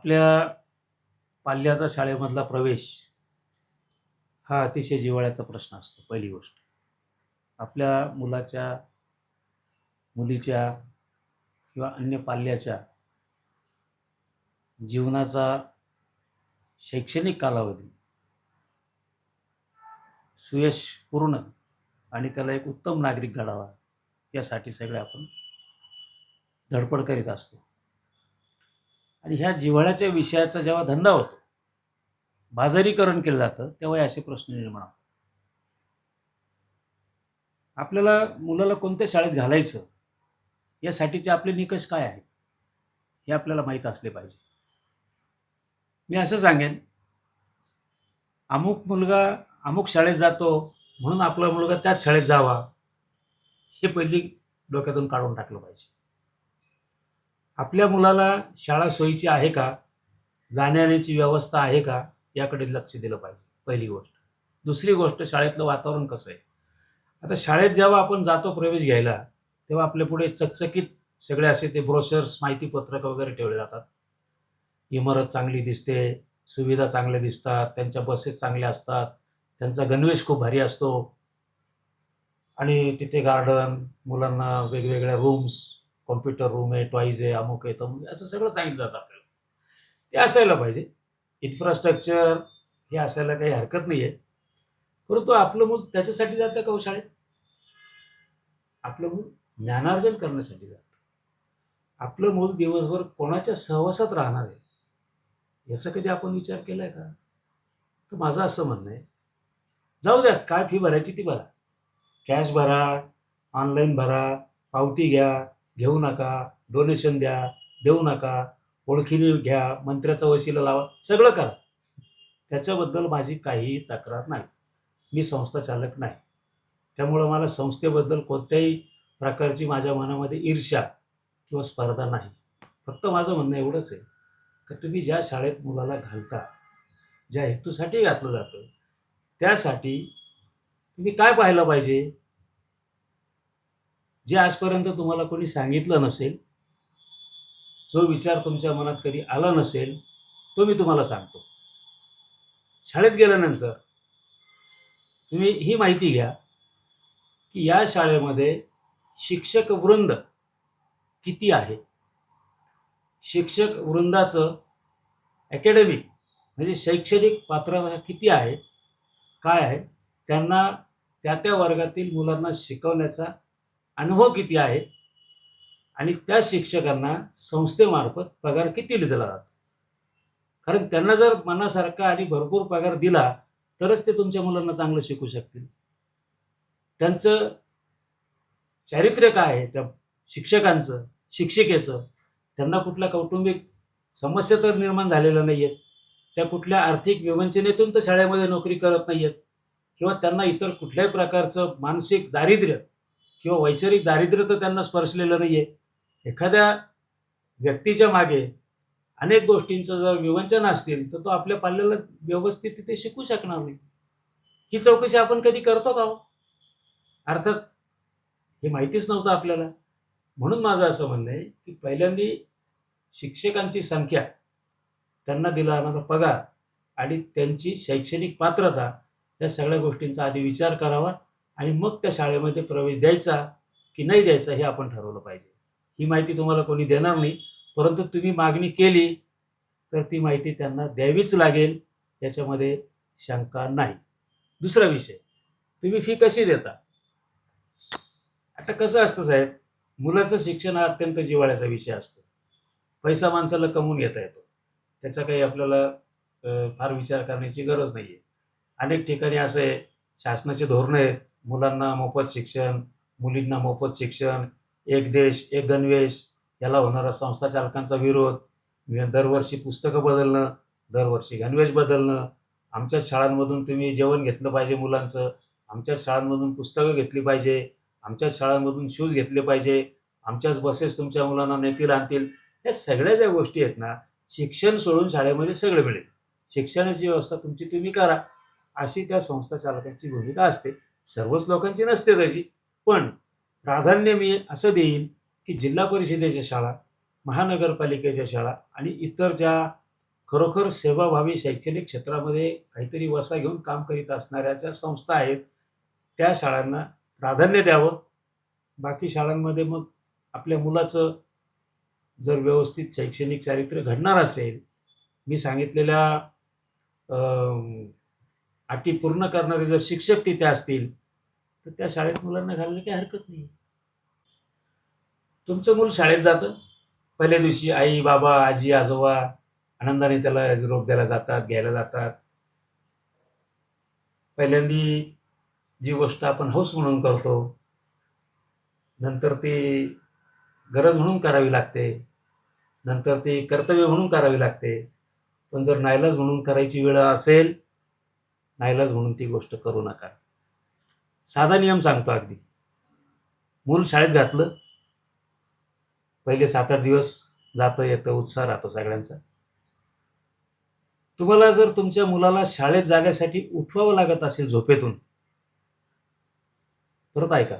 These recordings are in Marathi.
आपल्या पाल्याचा शाळेमधला प्रवेश हा अतिशय जिव्हाळ्याचा प्रश्न असतो पहिली गोष्ट. आपल्या मुलाच्या मुलीच्या किंवा अन्य पाल्याच्या जीवनाचा शैक्षणिक कालावधी सुयशपूर्ण आणि त्याला एक उत्तम नागरिक घडावा यासाठी सगळे आपण धडपड करीत असतो. आणि ह्या जिव्हाळ्याच्या विषयाचा जेव्हा धंदा होतो बाजारीकरण केलं जातं तेव्हा असे प्रश्न निर्माण होतात. आपल्याला मुलाला कोणत्या शाळेत घालायचं यासाठीचे आपले निकष काय आहेत हे आपल्याला माहीत असले पाहिजे. मी असं सांगेन अमुक मुलगा अमुक शाळेत जातो म्हणून आपला मुलगा त्याच शाळेत जावा हे पहिली डोक्यातून काढून टाकलं पाहिजे. आपल्या मुलाला शाळा सोयीची आहे का? जाण्याची व्यवस्था आहे का? याकडे लक्ष दिलं पाहिजे पहिली गोष्ट. दुसरी गोष्ट शाळेतलं वातावरण कसं आहे? आता शाळेत जेव्हा आपण जातो प्रवेश घ्यायला तेव्हा आपल्या पुढे चकचकीत सगळे असे ते ब्रोशर्स माहितीपत्रक वगैरे ठेवले जातात. इमारत चांगली दिसते सुविधा चांगल्या दिसतात त्यांच्या बसेस चांगल्या असतात त्यांचा गणवेश खूप भारी असतो. आणि तिथे गार्डन मुलांना वेगवेगळ्या रूम्स कॉम्प्युटर रूम आहे टॉईज आहे अमुक आहे तमुक असं सगळं सांगितलं जातं आपल्याला. ते असायला पाहिजे. इन्फ्रास्ट्रक्चर हे असायला काही हरकत नाही आहे परंतु आपलं मूल त्याच्यासाठी जातं का हो शाळेत? आपलं मूल ज्ञानार्जन करण्यासाठी जातं. आपलं मूल दिवसभर कोणाच्या सहवासात राहणार आहे? याचा कधी आपण विचार केला आहे का? तर माझं असं म्हणणं आहे. जाऊ द्या काय फी भरायची ती भरा. कॅश भरा ऑनलाईन भरा पावती घ्या घेऊ नका डोनेशन द्या देऊ नका ओळखीने घ्या मंत्र्याचा वशिला लावा सगळं करा. त्याच्याबद्दल माझी काहीही तक्रार नाही. मी संस्था चालक नाही. त्यामुळं मला संस्थेबद्दल कोणत्याही प्रकारची माझ्या मनामध्ये ईर्ष्या किंवा स्पर्धा नाही. फक्त माझं म्हणणं एवढंच आहे की तुम्ही ज्या शाळेत मुलाला घालता ज्या हेतूसाठी घातलं जातं त्यासाठी तुम्ही काय पाहायला पाहिजे? जे आजपर्यंत तुम्हाला कोणी सांगितलं नसेल जो विचार तुमच्या मनात कधी आला नसेल तो मी तुम्हाला सांगतो. शाळेत गेल्यानंतर तुम्ही ही माहिती घ्या की या शाळेमध्ये शिक्षक वृंद किती आहे? शिक्षक वृंदाचं अकॅडमिक म्हणजे शैक्षणिक पात्रता किती आहे? काय आहे? त्यांना त्या त्या वर्गातील मुलांना शिकवण्याचा अनुभव किती आहे? आणि त्या शिक्षकांना संस्थेमार्फत पगार किती दिला जातो? कारण त्यांना जर मनासारखा आणि भरपूर पगार दिला तरच ते तुमच्या मुलांना चांगलं शिकू शकतील. त्यांचं चारित्र्य काय आहे? त्या शिक्षकांचं शिक्षिकेचं? त्यांना कुठल्या कौटुंबिक समस्या तर निर्माण झालेल्या नाही आहेत त्या कुठल्या आर्थिक विवंचनेतून तर शाळेमध्ये नोकरी करत नाही आहेत किंवा त्यांना इतर कुठल्याही प्रकारचं मानसिक दारिद्र्य किंवा वैचारिक दारिद्र्य तर त्यांना स्पर्शलेलं नाही आहे एखाद्या व्यक्तीच्या मागे अनेक गोष्टींचं जर विवंचन असतील तर तो आपल्या पाल्याला व्यवस्थित तिथे शिकू शकणार नाही. ही चौकशी आपण कधी करतो का हो? अर्थात हे माहितीच नव्हतं आपल्याला. म्हणून माझं असं म्हणणं आहे की पहिल्यांदा शिक्षकांची संख्या त्यांना दिला जाणारा पगार आणि त्यांची शैक्षणिक पात्रता या सगळ्या गोष्टींचा आधी विचार करावा. आणि मग त्या शाळेमध्ये प्रवेश द्यायचा की नाही द्यायचा हे आपण ठरवलं पाहिजे. ही माहिती तुम्हाला कोणी देणार नाही परंतु तुम्ही मागणी केली तर ती माहिती त्यांना द्यावीच लागेल याच्यामध्ये शंका नाही. दुसरा विषय तुम्ही फी कशी देता? आता कसं असतं साहेब मुलाचं शिक्षण हा अत्यंत जिव्हाळ्याचा विषय असतो. पैसा माणसाला कमवून घेता येतो. त्याचा काही आपल्याला फार विचार करण्याची गरज नाही आहे अनेक ठिकाणी असं आहे शासनाचे धोरणं आहेत मुलांना मोफत शिक्षण मुलींना मोफत शिक्षण एक देश एक गणवेश याला होणारा संस्था चालकांचा विरोध म्हणजे दरवर्षी पुस्तकं बदलणं दरवर्षी गणवेश बदलणं. आमच्याच शाळांमधून तुम्ही जेवण घेतलं पाहिजे मुलांचं आमच्याच शाळांमधून पुस्तकं घेतली पाहिजे आमच्याच शाळांमधून शूज घेतले पाहिजे आमच्याच बसेस तुमच्या मुलांना नेतील आणतील. या सगळ्या ज्या गोष्टी आहेत ना शिक्षण सोडून शाळेमध्ये सगळं मिळेल. शिक्षणाची व्यवस्था तुमची तुम्ही करा अशी त्या संस्था चालकांची भूमिका असते. सर्वच लोकांची नसते तशी. पण प्राधान्य मी असं देईन की जिल्हा परिषदेच्या शाळा महानगरपालिकेच्या शाळा आणि इतर ज्या खरोखर सेवाभावी शैक्षणिक क्षेत्रामध्ये काहीतरी वसा घेऊन काम करीत असणाऱ्या ज्या संस्था आहेत त्या शाळांना प्राधान्य द्यावं. बाकी शाळांमध्ये मग आपल्या मुलाचं जर व्यवस्थित शैक्षणिक चारित्र्य घडणार असेल मी सांगितलेल्या अटी पूर्ण करणारे जर शिक्षक तिथे असतील तर त्या शाळेत मुलांना घालणं काही हरकत नाही. तुमचं मूल शाळेत जातं. पहिल्या दिवशी आई बाबा आजी आजोबा आनंदाने त्याला रोप द्यायला जातात घ्यायला जातात. पहिल्यांदी जी गोष्ट आपण हौस म्हणून करतो नंतर ती गरज म्हणून करावी लागते. नंतर ती कर्तव्य म्हणून करावी लागते. पण जर नाईलाज म्हणून करायची वेळ असेल नाईलाज म्हणून ती गोष्ट करू नका. साधा नियम सांगतो अगदी. मूल शाळेत घातलं पहिले सात आठ दिवस जातं येतं उत्साह राहतो सगळ्यांचा. तुम्हाला जर तुमच्या मुलाला शाळेत जाण्यासाठी उठवावं लागत असेल झोपेतून परत ऐका.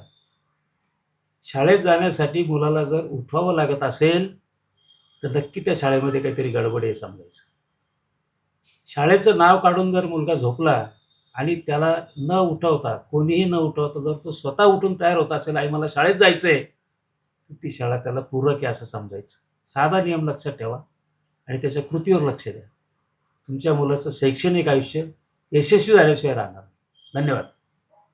शाळेत जाण्यासाठी मुलाला जर उठवावं लागत असेल तर नक्की त्या शाळेमध्ये काहीतरी गडबड आहे समजायचं. शाळेचं नाव काढून जर मुलगा झोपला आणि त्याला न उठवता कोणीही न उठवता जर तो स्वतः उठून तयार होत असेल आई मला शाळेत जायचं आहे तर ती शाळा त्याला पूरक आहे असं समजायचं. साधा नियम लक्षात ठेवा आणि त्याच्या कृतीवर लक्ष द्या. तुमच्या मुलाचं शैक्षणिक आयुष्य यशस्वी झाल्याशिवाय राहणार धन्यवाद.